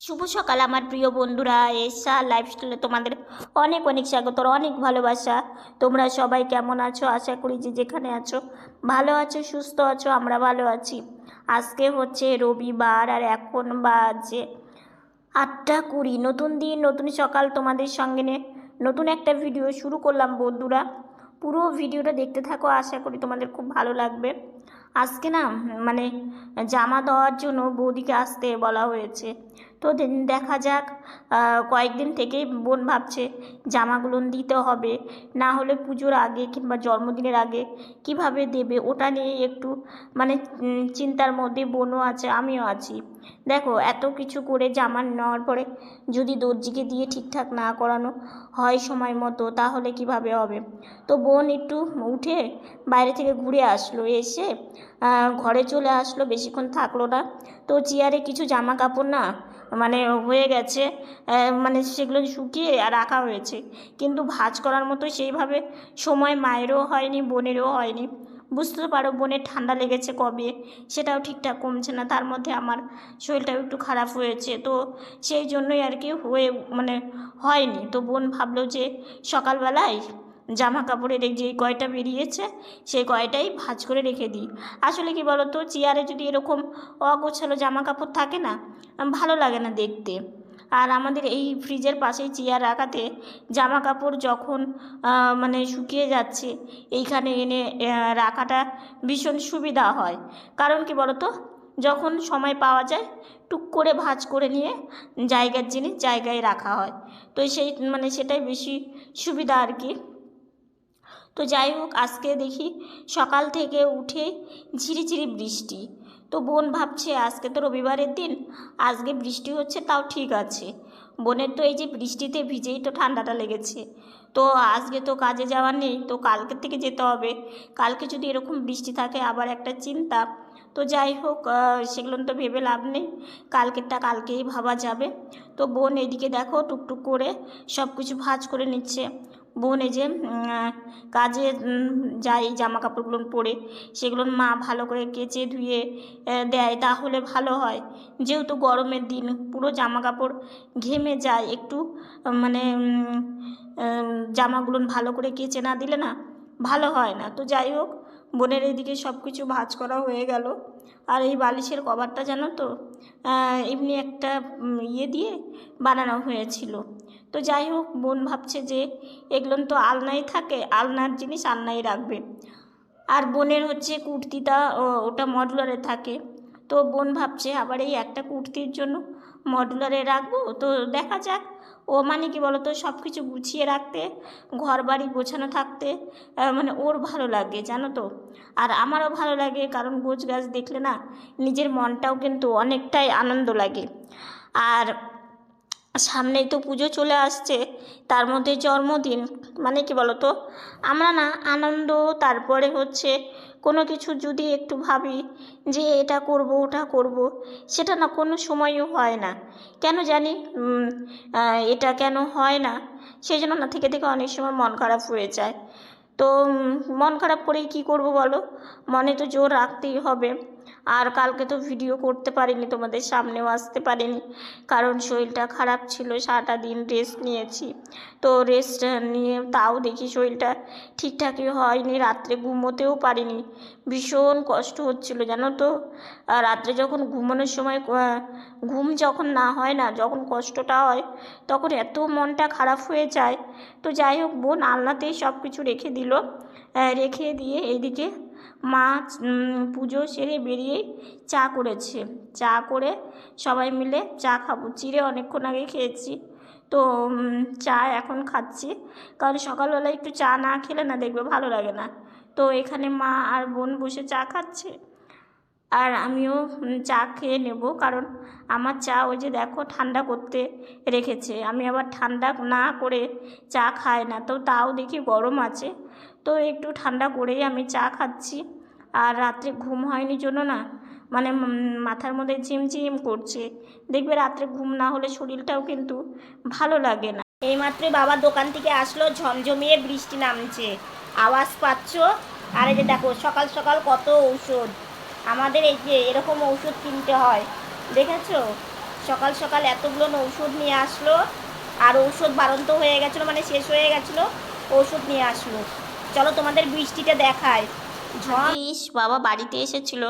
শুভ সকাল, আমার প্রিয় বন্ধুরা। এসা লাইফস্টাইলে তোমাদের অনেক অনেক স্বাগত অনেক ভালোবাসা। তোমরা সবাই কেমন আছো? আশা করি যে যেখানে আছো, ভালো আছো, সুস্থ আছো, আমরা ভালো আছি। আজকে হচ্ছে রবিবার, আর এখন বাজে আটটা কুড়ি। নতুন দিন, নতুন সকাল তোমাদের সঙ্গে নিয়ে নতুন একটা ভিডিও শুরু করলাম, বন্ধুরা। পুরো ভিডিওটা দেখতে থাকো, আশা করি তোমাদের খুব ভালো লাগবে। আজকে না মানে জামা দেওয়ার জন্য বৌদিকে আসতে বলা হয়েছে। তো দেখা যাক কয়েকদিন থেকেই বোন ভাবছে জামাগুলো দিতে হবে। না হলে পুজোর আগে কিংবা জন্মদিনের আগে কীভাবে দেবে ওটা নিয়ে একটু মানে চিন্তার মধ্যে বোনও আছে, আমিও আছি। দেখো, এত কিছু করে জামা নেওয়ার পরে যদি দর্জিকে দিয়ে ঠিকঠাক না করানো হয় সময় মতো, তাহলে কীভাবে হবে? তো বোন একটু উঠে বাইরে থেকে ঘুরে আসলো, এসে ঘরে চলে আসলো, বেশিক্ষণ থাকল না। তো চেয়ারে কিছু জামা কাপড় না? মানে হয়ে গেছে মানে সেগুলো শুকিয়ে রাখা হয়েছে। কিন্তু ভাঁজ করার মতো সেইভাবে সময় মায়েরও হয়নি, বোনেরও হয়নি। বুঝতে পারো বোনের ঠান্ডা লেগেছে কবে, সেটাও ঠিকঠাক কমছে না, তার মধ্যে আমার শরীরটাও একটু খারাপ হয়েছে। তো সেই জন্যই আর কি হয়ে মানে হয়নি। তো বোন ভাবলো যে সকালবেলায় জামা কাপড়ের যে কয়টা বেরিয়েছে, সেই কয়টাই ভাঁজ করে রেখে দিই। আসলে কি বলো তো চেয়ারে যদি এরকম অগোছালো জামা কাপড় থাকে না, ভালো লাগে না দেখতে। আর আমাদের এই ফ্রিজের পাশেই চেয়ার রাখাতে জামা কাপড় যখন মানে শুকিয়ে যাচ্ছে, এইখানে এনে রাখাটা ভীষণ সুবিধা হয়। কারণ কি বলো তো যখন সময় পাওয়া যায়, টুক করে ভাঁজ করে নিয়ে জায়গার জিনিস জায়গায় রাখা হয়। তো সেই মানে সেটাই বেশি সুবিধা আর কি। তো যাই হোক, আজকে দেখি সকাল থেকে উঠে ঝিরিঝিরি বৃষ্টি। তো বোন ভাবছে, আজকে তো রবিবারের দিন, আজকে বৃষ্টি হচ্ছে, তাও ঠিক আছে। বোনের তো এই যে বৃষ্টিতে ভিজেই তো ঠান্ডাটা লেগেছে। তো আজকে তো কাজে যাওয়া নেই, তো কালকে থেকে যেতে হবে। কালকে যদি এরকম বৃষ্টি থাকে, আবার একটা চিন্তা। তো যাই হোক সেগুলো তো ভেবে লাভ নেই, কালকেরটা কালকেই ভাবা যাবে। তো বোন এদিকে দেখো, টুকটুক করে সব কিছু ভাঁজ করে নিচ্ছে। বোন এই যে কাজে যায় জামা কাপড়গুলো পরে সেগুলো মা ভালো করে কেচে ধুয়ে দেয় তাহলে ভালো হয়। যেহেতু গরমের দিন, পুরো জামা কাপড় ঘেমে যায় একটু মানে জামাগুলো ভালো করে কেচে না দিলে না ভালো হয় না। তো যাই হোক, বোনের এদিকে সব কিছু ভাঁজ করা হয়ে গেল। আর এই বালিশের কভারটা জানো তো এমনি একটা ইয়ে দিয়ে বানানো হয়েছিল। তো যাই হোক, বোন ভাবছে যে এগুলো তো আলনায় থাকে, আলনার জিনিস আলনায় রাখবে। আর বোনের হচ্ছে কুর্তিটা ওটা মডুলারে থাকে। তো বোন ভাবছে আবার এই একটা কুর্তির জন্য মডুলারে রাখব। তো দেখা যাক, ও মানে কি বলতো সব কিছু গুছিয়ে রাখতে ঘর বাড়ি গোছানো থাকতে মানে ওর ভালো লাগে, জানো তো। আর আমারও ভালো লাগে, কারণ গোছ গাছ দেখলে না, নিজের মনটাও কিন্তু অনেকটাই আনন্দ লাগে। আর সামনেই তো পুজো চলে আসছে, তার মধ্যে জন্মদিন মানে কি বলো তো আমরা না আনন্দ, তারপরে হচ্ছে কোনো কিছু যদি একটু ভাবি যে এটা করব, ওটা করব, সেটা না কোনো সময়ও হয় না। কেন জানি? এটা কেন হয় না? সেই জন্য না থেকে থেকে অনেক সময় মন খারাপ হয়ে যায়। তো মন খারাপ করেই কি করব বলো? মনে তো জোর রাখতেই হবে। আর কালকে তো ভিডিও করতে পারিনি, তোমাদের সামনেও আসতে পারিনি। কারণ শরীরটা খারাপ ছিল, সারাটা দিন রেস্ট নিয়েছি। তো রেস্ট নিয়ে তাও দেখি শরীরটা ঠিকঠাকই হয়নি, রাত্রে ঘুমোতেও পারিনি। ভীষণ কষ্ট হচ্ছিল, জানো তো? রাত্রে যখন ঘুমানোর সময় ঘুম যখন না হয় না, যখন কষ্টটা হয়, তখন এত মনটা খারাপ হয়ে যায়। তো যাই হোক, বোন আলনাতেই সব কিছু রেখে দিল। রেখে দিয়ে এইদিকে মা পুজো সেরে বেরিয়েই চা করেছে। চা করে সবাই মিলে চা খাব। চিড়ে অনেকক্ষণ আগে খেয়েছি। তো চা এখন খাচ্ছি। কারণ সকালবেলা একটু চা না খেলে না দেখবে ভালো লাগে না। তো এখানে মা আর বোন বসে চা খাচ্ছে। আর আমিও চা খেয়ে নেব। কারণ আমার চা ওই যে দেখো ঠান্ডা করতে রেখেছে। আমি আবার ঠান্ডা না করে চা খাই না। তো তাও দেখি গরম আছে। তো একটু ঠান্ডা করেই আমি চা খাচ্ছি। আর রাত্রে ঘুম হয়নি জন্য না মানে মাথার মধ্যে ঝিমঝিম করছে। দেখবে রাত্রে ঘুম না হলে শরীরটাও কিন্তু ভালো লাগে না। এইমাত্রই বাবা দোকান থেকে আসলো, ঝমঝমিয়ে বৃষ্টি নামছে। আওয়াজ পাচ্ছ? আর এই যে দেখো, সকাল সকাল কত ঔষধ। আমাদের এই যে এরকম ঔষধ কিনতে হয়, দেখেছ? সকাল সকাল এতগুলো ঔষধ নিয়ে আসলো, আর ঔষধ বারন্ত হয়ে গেছিল মানে শেষ হয়ে গেছিল ওষুধ নিয়ে আসলো। চলো তোমাদের বৃষ্টিটা দেখায় ঝড় বাবা বাড়িতে এসেছিল।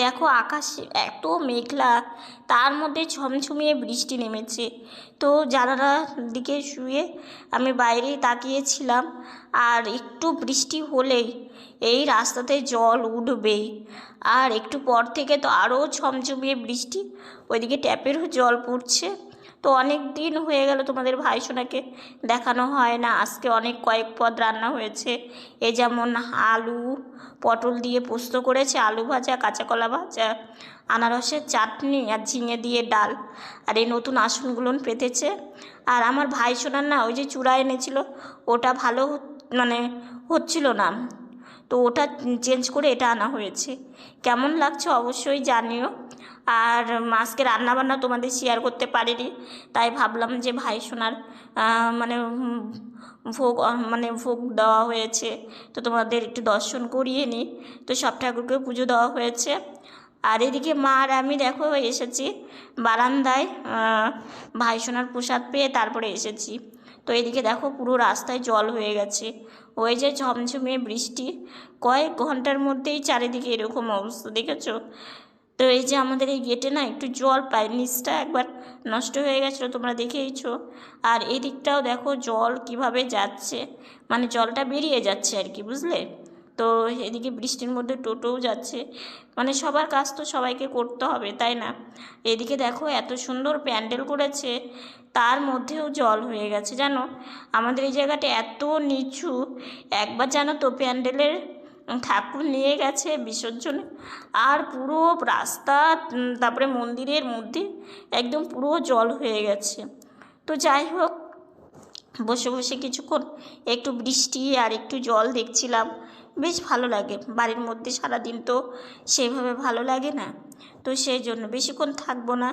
দেখো আকাশ এত মেঘলা, তার মধ্যে ছমছমিয়ে বৃষ্টি নেমেছে। তো জানালার দিকে শুয়ে আমি বাইরে তাকিয়েছিলাম, আর একটু বৃষ্টি হলেই এই রাস্তাতে জল উঠবেই। আর একটু পর থেকে তো আরও ছমছমিয়ে বৃষ্টি, ওইদিকে ট্যাপেরও জল পড়ছে। তো অনেক দিন হয়ে গেল তোমাদের ভাই সোনাকে দেখানো হয় না। আজকে অনেক কয়েক পদ রান্না হয়েছে। এ যেমন আলু, পটল দিয়ে পোস্ত করেছে, আলু ভাজা, কাঁচা কলা ভাজা, আনারসের চাটনি আর ঝিঙে দিয়ে ডাল। আর এই নতুন আসনগুলো পেতেছে। আর আমার ভাই সোনার না ওই যে চূড়া এনেছিল, ওটা ভালো মানে হচ্ছিল না। তো ওটা চেঞ্জ করে এটা আনা হয়েছে। কেমন লাগছে অবশ্যই জানিও। আর আজকে রান্নাবান্না তোমাদের শেয়ার করতে পারিনি, তাই ভাবলাম যে ভাই সোনার মানে ভোগ মানে ভোগ দেওয়া হয়েছে, তো তোমাদের একটু দর্শন করিয়ে নিই। তো সব ঠাকুরকে পুজো দেওয়া হয়েছে। আর এদিকে মা আর আমি দেখো এসেছি বারান্দায় ভাই সোনার প্রসাদ পেয়ে তারপরে এসেছি। তো এদিকে দেখো পুরো রাস্তায় জল হয়ে গেছে। ওই যে ঝমঝমে বৃষ্টি। কয়েক ঘণ্টার মধ্যেই চারিদিকে এরকম অবস্থা, দেখেছ? তো এই যে আমাদের এই গেটে না একটু জল পায় নিচটা একবার নষ্ট হয়ে গেছিল, তোমরা দেখেইছো। আর এই দিকটাও দেখো জল কীভাবে যাচ্ছে মানে জলটা বেরিয়ে যাচ্ছে আর কি, বুঝলে? তো এদিকে বৃষ্টির মধ্যে টোটোও যাচ্ছে। মানে সবার কাজ তো সবাইকে করতে হবে, তাই না? এদিকে দেখো এত সুন্দর প্যান্ডেল করেছে, তার মধ্যেও জল হয়ে গেছে, জানো? আমাদের এই জায়গাটা এত নিচু, একবার জানো তো প্যান্ডেলের ঠাকুর নিয়ে গেছে বিসর্জনে, আর পুরো রাস্তা তারপরে মন্দিরের মধ্যে একদম পুরো জল হয়ে গেছে। তো যাই হোক, বসে বসে কিছুক্ষণ একটু বৃষ্টি আর একটু জল দেখছিলাম। বেশ ভালো লাগে। বাড়ির মধ্যে সারাদিন তো সেভাবে ভালো লাগে না। তো সেই জন্য বেশিক্ষণ থাকব না।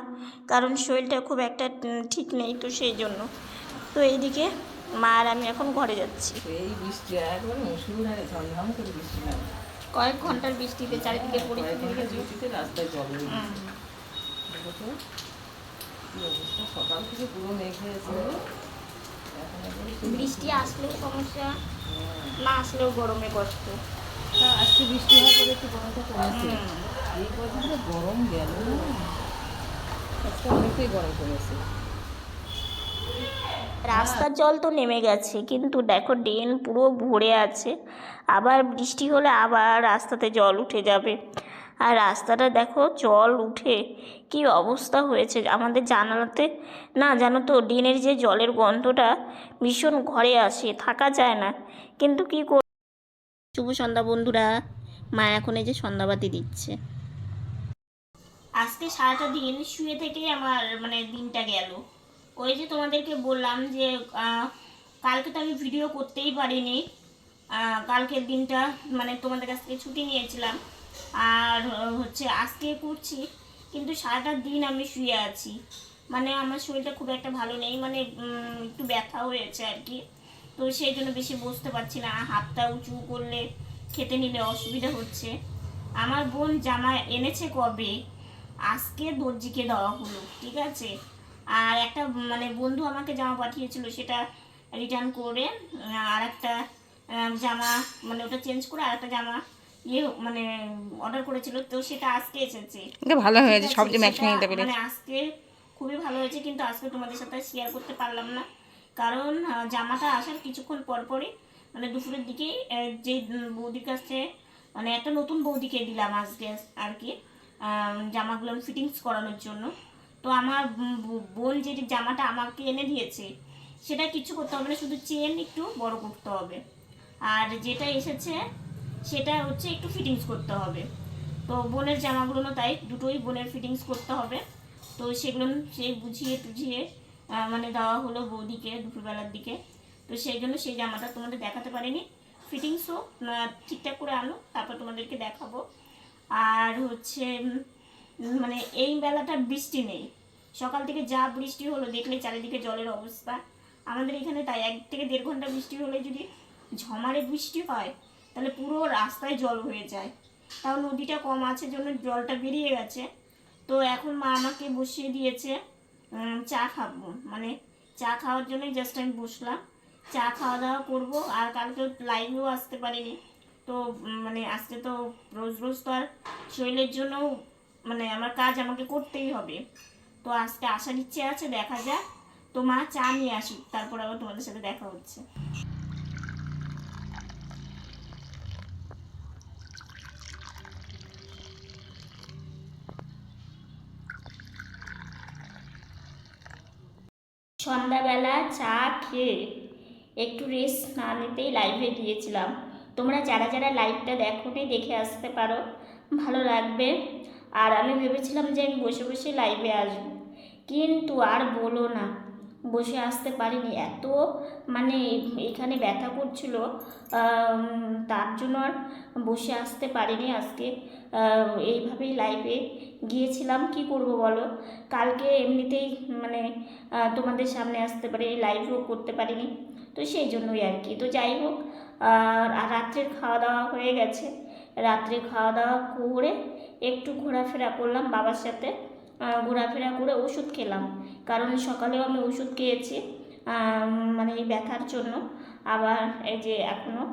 কারণ শরীরটা খুব একটা ঠিক নেই তো সেই জন্য। তো এইদিকে মা আর আমি এখন ঘরে যাচ্ছি। কয়েক ঘণ্টার বৃষ্টিতে চারিদিকে পরিস্থিতি রাস্তায় জল সকাল থেকে পুরো মেঘ হয়েছে বৃষ্টি আসলেও সমস্যা না আসলেও গরমে কষ্ট। আজকে বৃষ্টি হওয়ার পরে একটু গরমটা কমেছে এই কদিন গরম গেল আজকে অনেকটাই গরম কমেছে। রাস্তার জল তো নেমে গেছে কিন্তু দেখো ড্রেন পুরো ভরে আছে। আবার বৃষ্টি হলে আবার রাস্তাতে জল উঠে যাবে। আর রাস্তাটা দেখো, জল উঠে। কি অবস্থা হয়েছে আমাদের জানালাতে? না, জানো তো ড্রেনের যে জলের গন্ধটা ভীষণ ঘরে আসে, থাকা যায় না। কিন্তু কি কর শুভ সন্ধ্যা বন্ধুরা। মা এখন এই যে সন্ধ্যাবাতি দিচ্ছে। আজকে সারাটা দিন শুয়ে থেকেই আমার মানে দিনটা গেল। ওই যে তোমাদেরকে বললাম যে কালকে তো আমি ভিডিও করতেই পারিনি। কালকের দিনটা মানে তোমাদের কাছ থেকে ছুটি নিয়েছিলাম। আর হচ্ছে আজকে করছি কিন্তু সারাটা দিন আমি শুয়ে আছি। মানে আমার শরীরটা খুব একটা ভালো নেই মানে একটু ব্যথা হয়েছে আর কি। তো সেই জন্য বেশি বসতে পারছি না, হাতটা উঁচু করলে খেতে নিলে অসুবিধা হচ্ছে। আমার বোন জামা এনেছে কবে? আজকে দর্জিকে দেওয়া হলো, ঠিক আছে? আর একটা মানে বন্ধু আমাকে জামা পাঠিয়েছিল, সেটা রিটার্ন করে আর একটা জামা মানে ওটা চেঞ্জ করে আর একটা জামা ইয়ে মানে অর্ডার করেছিল তো সেটা আজকে এসেছে। এটা ভালো হয়েছে সব যে ম্যাচিং নিতে পেরেছি। মানে আজকে খুবই ভালো হয়েছে কিন্তু আজকে তোমাদের সাথে শেয়ার করতে পারলাম না। কারণ জামাটা আসার কিছুক্ষণ পর পরই মানে দুপুরের আহ, যে বৌদির কাছে মানে একটা নতুন বৌদিকে দিলাম আজকে আর কি জামাগুলো ফিটিংস করানোর জন্য। তো আমার বোন যে জামাটা আমাকে এনে দিয়েছে সেটা কিছু করতে হবে না শুধু চেন একটু বড় করতে হবে। আর যেটা এসেছে সেটা হচ্ছে একটু ফিটিংস করতে হবে। তো বোনের জামাগুলো তাই দুটোই বোনের ফিটিংস করতে হবে। তো সেগুলো সেই বুঝিয়ে টুঝিয়ে মানে দেওয়া হলো বৌদিকে দুপুরবেলার দিকে। তো সেই জন্য সেই জামাটা তোমাদের দেখাতে পারিনি। ফিটিংসও ঠিকঠাক করে আনো, তারপর তোমাদেরকে দেখাবো। আর হচ্ছে মানে এই বেলাটা বৃষ্টি নেই। সকাল থেকে যা বৃষ্টি হলো, দেখলে চারিদিকে জলের অবস্থা। আমাদের এখানে তাই, এক থেকে দেড় ঘণ্টা বৃষ্টি হলে যদি ঝমারে বৃষ্টি হয় তাহলে পুরো রাস্তায় জল হয়ে যায়। তাও নদীটা কম আছে জন্য জলটা বেরিয়ে গেছে। তো এখন মা আমাকে বসিয়ে দিয়েছে চা খাব। মানে চা খাওয়ার জন্যই জাস্ট আমি বসলাম। চা খাওয়া দাওয়া করব। আর কালকে লাইভেও আসতে পারিনি। তো মানে আজকে তো রোজ রোজ তো আর শরীরের জন্যও মানে আমার কাজ আমাকে করতেই হবে। তো আজকে আসার ইচ্ছে আছে, দেখা যাক। তো মা চা নিয়ে আসুক। তারপর আবার তোমাদের সাথে দেখা হচ্ছে। সন্ধ্যাবেলা চা খেয়ে একটু রেস্ট না নিতেই লাইভে গিয়েছিলাম। তোমরা যারা যারা লাইভটা দেখো দেখে আসতে পারো। ভালো লাগবে। আর আমি ভেবেছিলাম যে আমি বসে বসে লাইভে আসব। কিন্তু আর বলো না। বসে আসতে পারিনি। এত মানে এখানে ব্যথা করছিল তার জন্য আর বসে আসতে পারিনি আজকে। এইভাবেই লাইভে গিয়েছিলাম। কি করব বলো? কালকে এমনিতেই মানে তোমাদের সামনে আসতে পারি লাইভও করতে পারিনি। তো সেই জন্যই আর কি। তো যাই হোক আর রাত্রের খাওয়া দাওয়া হয়ে গেছে। রাত্রে খাওয়া দাওয়া করে একটু ঘোরাফেরা করলাম বাবার সাথে। ঘোরাফেরা করে ওষুধ খেলাম। কারণ সকালেও আমি ওষুধ খেয়েছি মানে এই ব্যথার জন্য। আবার এই যে এখনও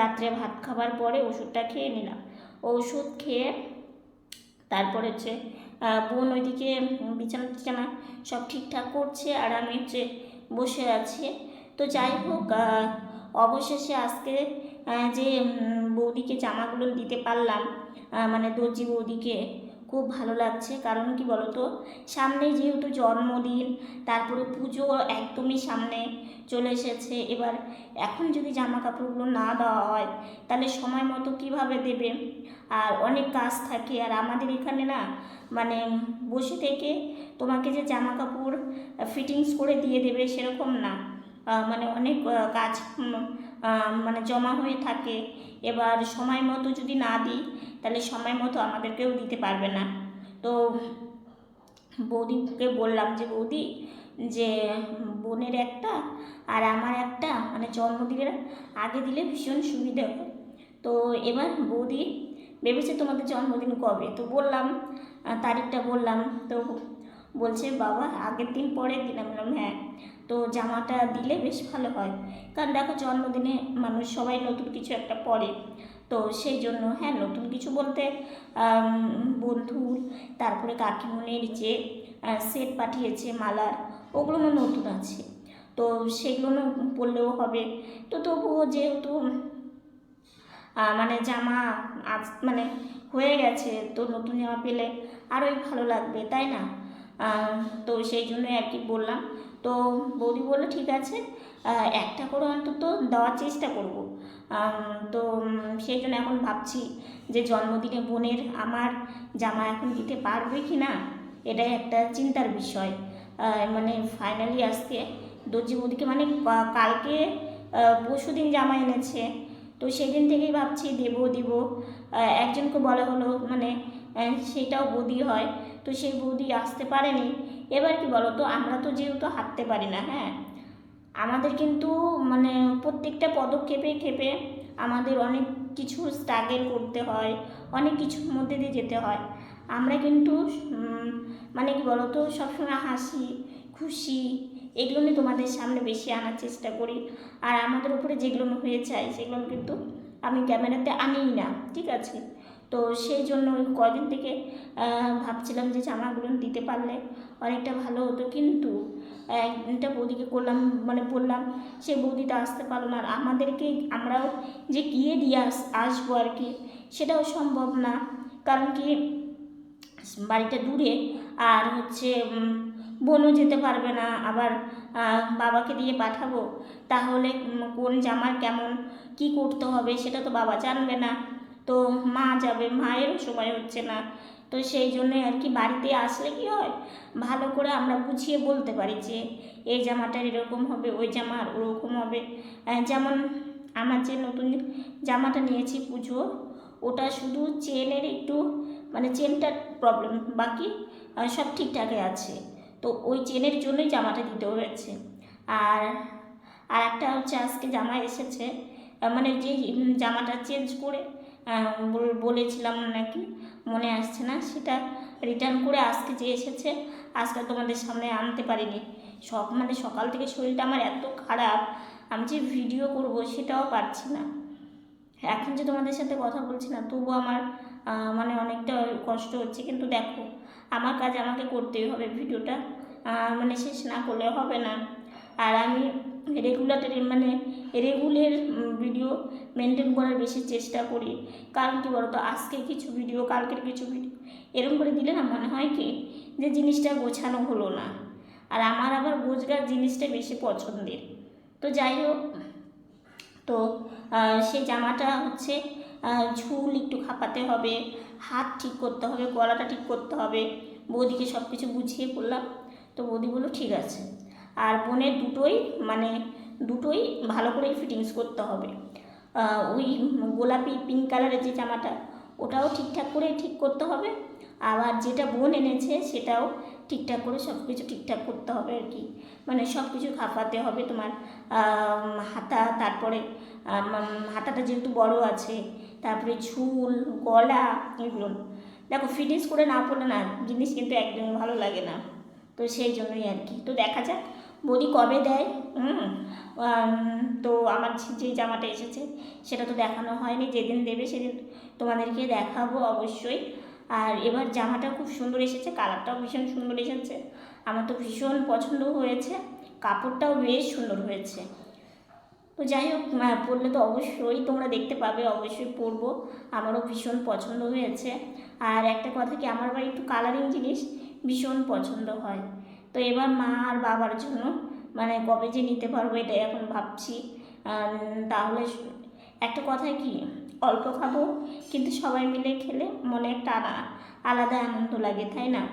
রাত্রে ভাত খাবার পরে ওষুধটা খেয়ে নিলাম। ওষুধ খেয়ে তারপর হচ্ছে বোন ওইদিকে বিছানা টিছানা সব ঠিকঠাক করছে আর আমি হচ্ছে বসে আছি। তো যাই হোক অবশেষে আজকে যে বৌদিকে জামাগুলো দিতে পারলাম মানে দর্জি বৌদিকে খুব ভালো লাগছে। কারণ কি বলতো? সামনে যেহেতু জন্মদিন, তারপরে পুজো একদমই সামনে চলে এসেছে। এবার এখন যদি জামা কাপড়গুলো না দেওয়া হয়, তাহলে সময় মতো কীভাবে দেবে? আর অনেক কাজ থাকে। আর আমাদের এখানে না মানে বসে থেকে তোমাকে যে জামা কাপড় ফিটিংস করে দিয়ে দেবে সেরকম না। মানে অনেক কাজ মানে জমা হয়ে থাকে। এবার সময় মতো যদি না দিই, তাহলে সময় মতো আমাদেরকেও দিতে পারবে না। তো বৌদিকে বললাম যে, বৌদি, যে বোনের একটা আর আমার একটা মানে জন্মদিনের আগে দিলে ভীষণ সুবিধে হয়। তো এবার বৌদি ভেবেছে তোমাদের জন্মদিন কবে? তো বললাম তারিখটা বললাম। তো বলছে, বাবা, আগের দিন, পরের দিন। আমি বললাম হ্যাঁ। তো জামাটা দিলে বেশ ভালো হয়। কারণ দেখো, জন্মদিনে মানুষ সবাই নতুন কিছু একটা পরে। তো সেই জন্য হ্যাঁ নতুন কিছু বলতে বন্ধুর তারপরে কাকিমুনির যে সেট পাঠিয়েছে মালার ওগুলো নতুন আছে। তো সেগুলো পরলেও হবে। তো তবুও যেহেতু মানে জামা আজ মানে হয়ে গেছে, তো নতুন জামা পেলে আরোই ভালো লাগবে, তাই না? তো সেই জন্যই আর কি বললাম। তো বৌদি বলল, ঠিক আছে একটা করে অন্তত দেওয়ার চেষ্টা করব। তো সেই জন্য এখন ভাবছি যে জন্মদিনে বোনের আমার জামা এখন দিতে পারবে কি না, এটাই একটা চিন্তার বিষয়। মানে ফাইনালি আজকে দর্জি বৌদিকে মানে কালকে পরশু দিন জামা এনেছে। তো সেদিন থেকেই ভাবছি দেবো, দিব। একজনকে বলা হলো মানে সেটাও বৌদি হয়। তো সেই বৌদি আসতে পারেনি। এবার কি বলো তো আমরা তো যেহেতু হাঁটতে পারি না হ্যাঁ? আমাদের কিন্তু মানে প্রত্যেকটা পদক্ষেপে ক্ষেপে আমাদের অনেক কিছু স্ট্রাগল করতে হয়, অনেক কিছুর মধ্যে দিয়ে যেতে হয়। আমরা কিন্তু মানে কি বলো তো সবসময় হাসি, খুশি, এগুলো নিয়ে তোমাদের সামনে বেশি আনার চেষ্টা করি। আর আমাদের উপরে যেগুলো হয়ে যায়, সেগুলো কিন্তু আমি ক্যামেরাতে আনিই না, ঠিক আছে? তো সেই জন্য ওই কদিন থেকে ভাবছিলাম যে জামাগুলো দিতে পারলে অনেকটা ভালো হতো। কিন্তু একটা বৌদিকে করলাম মানে বললাম, সে বৌদিটা আসতে পারল না। আর আমাদেরকে আমরাও যে গিয়ে দিয়ে আস, আসব আর কি, সেটাও সম্ভব না। কারণ কি, বাড়িটা দূরে আর হচ্ছে বোনও যেতে পারবে না। আবার বাবাকে দিয়ে পাঠাবো। তাহলে কোন জামার কেমন, কি করতে হবে, সেটা তো বাবা জানবে না। তো মা যাবে, মায়েরও সময় হচ্ছে না। তো সেই জন্যই আর কি বাড়িতে আসলে কি হয়? ভালো করে আমরা বুঝিয়ে বলতে পারি যে, এই জামাটার এরকম হবে, ওই জামার ওরকম হবে। যেমন আমার যে নতুন জামাটা নিয়েছি পুজো, ওটা শুধু চেনের একটু মানে চেনটার প্রবলেম বাকি সব ঠিকঠাকই আছে। তো ওই চেনের জন্যই জামাটা দিতে হয়েছে। আর আর একটা হচ্ছে আজকে জামা এসেছে মানে যে জামাটা চেঞ্জ করে বলেছিলাম নাকি? মনে আসছে না। সেটা রিটার্ন করে আজকে যে এসেছে, আজকে তোমাদের সামনে আনতে পারিনি। সব মানে সকাল থেকে শরীরটা আমার এত খারাপ, আমি যে ভিডিও করব সেটাও পারছি না। এখন যে তোমাদের সাথে কথা বলছি না তবুও আমার মানে অনেকটা কষ্ট হচ্ছে। কিন্তু দেখো, আমার কাজ আমাকে করতেই হবে। ভিডিওটা মানে শেষ না করলে হবে না। আর আমি রেগুলার মানে রেগুলার ভিডিও মেনটেন করার বেশি চেষ্টা করি। কারণ কি বলতো, আজকে কিছু ভিডিও কালকের কিছু ভিডিও এরকম করে দিলে না মনে হয় কি, যে জিনিসটা গোছানো হলো না। আর আমার আবার গোছগার জিনিসটা বেশি পছন্দের। তো যাই হোক, তো সেই জামাটা হচ্ছে ঝুল একটু খাপাতে হবে, হাত ঠিক করতে হবে, গলাটা ঠিক করতে হবে। বৌদিকে সব কিছু বুঝিয়ে বললাম, তো বৌদি বলল, ঠিক আছে। আর বোনের দুটোই মানে দুটোই ভালো করেই ফিটিংস করতে হবে। ওই গোলাপি পিঙ্ক কালারের যে জামাটা, ওটাও ঠিকঠাক করে ঠিক করতে হবে। আবার যেটা বোন এনেছে, সেটাও ঠিকঠাক করে সব কিছু ঠিকঠাক করতে হবে আর কি। মানে সব কিছু খাপাতে হবে তোমার হাতা, তারপরে হাতাটা যেহেতু বড় আছে, তারপরে ঝুল গলা, এগুলো। দেখো ফিটিংস করে না পড়লে না, জিনিস কিন্তু একদমই ভালো লাগে না। তো সেই জন্যই আর কি। তো দেখা যাক বলি কবে দেয়? হুম তো আমার যে- জামাটা এসেছে, সেটা তো দেখানো হয়নি। যেদিন দেবে সেদিন তোমাদেরকে দেখাবো অবশ্যই। আর এবার জামাটা খুব সুন্দর এসেছে, কালারটাও ভীষণ সুন্দর এসেছে। আমার তো ভীষণ পছন্দ হয়েছে, কাপড়টাও বেশ সুন্দর হয়েছে। তো যাই হোক পরলে তো অবশ্যই তোমরা দেখতে পাবে, অবশ্যই পরবো। আমারও ভীষণ পছন্দ হয়েছে। আর একটা কথা কি, আমার বাড়ি একটু কালারিং জিনিস ভীষণ পছন্দ হয়। তো এবার মা আর বাবার জন্য মানে কবে যে নিতে পারব এটাই এখন ভাবছি। তাহলে একটা কথায় কি, অল্প খাব, কিন্তু সবাই মিলে খেলে মনে একটা আলা- আলাদা আনন্দ লাগে, তাই না?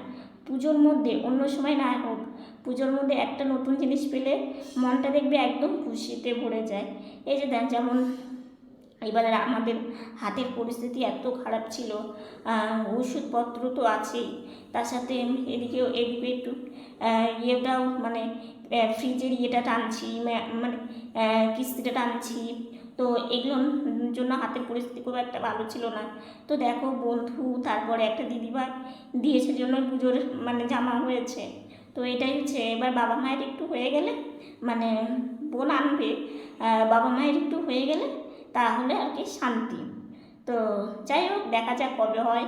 পুজোর মধ্যে অন্য সময় না হোক, পুজোর মধ্যে একটা নতুন জিনিস পেলে মনটা দেখবে একদম খুশিতে ভরে যায়। এই যে দেখ যেমন এবারে আমাদের হাতের পরিস্থিতি এত খারাপ ছিল ওষুধপত্র তো আছেই। তার সাথে এদিকেও এদিকে একটু ইয়েটাও মানে ফ্রিজের ইয়েটা টানছি মানে কিস্তিটা টানছি। তো এগুলোর জন্য হাতের পরিস্থিতি খুব একটা ভালো ছিল না। তো দেখো বন্ধু, তারপরে একটা দিদিভাই দিয়েছে জন্য পুজোর মানে জামা হয়েছে। তো এটাই হচ্ছে, এবার বাবা মায়ের একটু হয়ে গেলে মানে বোন আনবে বাবা মায়ের একটু হয়ে গেলে তাহলে আর কি শান্তি। তো যাই হোক, দেখা যাক কবে হয়।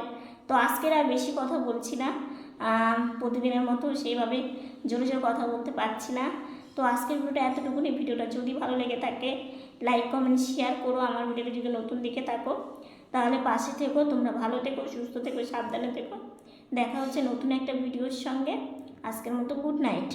তো আজকের আর বেশি কথা বলছি না। প্রতিদিনের মতো সেইভাবে জোরে জোরে কথা বলতে পারছি না। তো আজকের ভিডিওটা এতটুকুনি। ভিডিওটা যদি ভালো লেগে থাকে লাইক কমেন্ট শেয়ার করো আমার ভিডিওটা যদি নতুন দেখে থাকো, তাহলে পাশে থেকো। তোমরা ভালো থেকো, সুস্থ থেকো, সাবধানে থেকো। দেখা হচ্ছে নতুন একটা ভিডিওর সঙ্গে। আজকের মতো গুড নাইট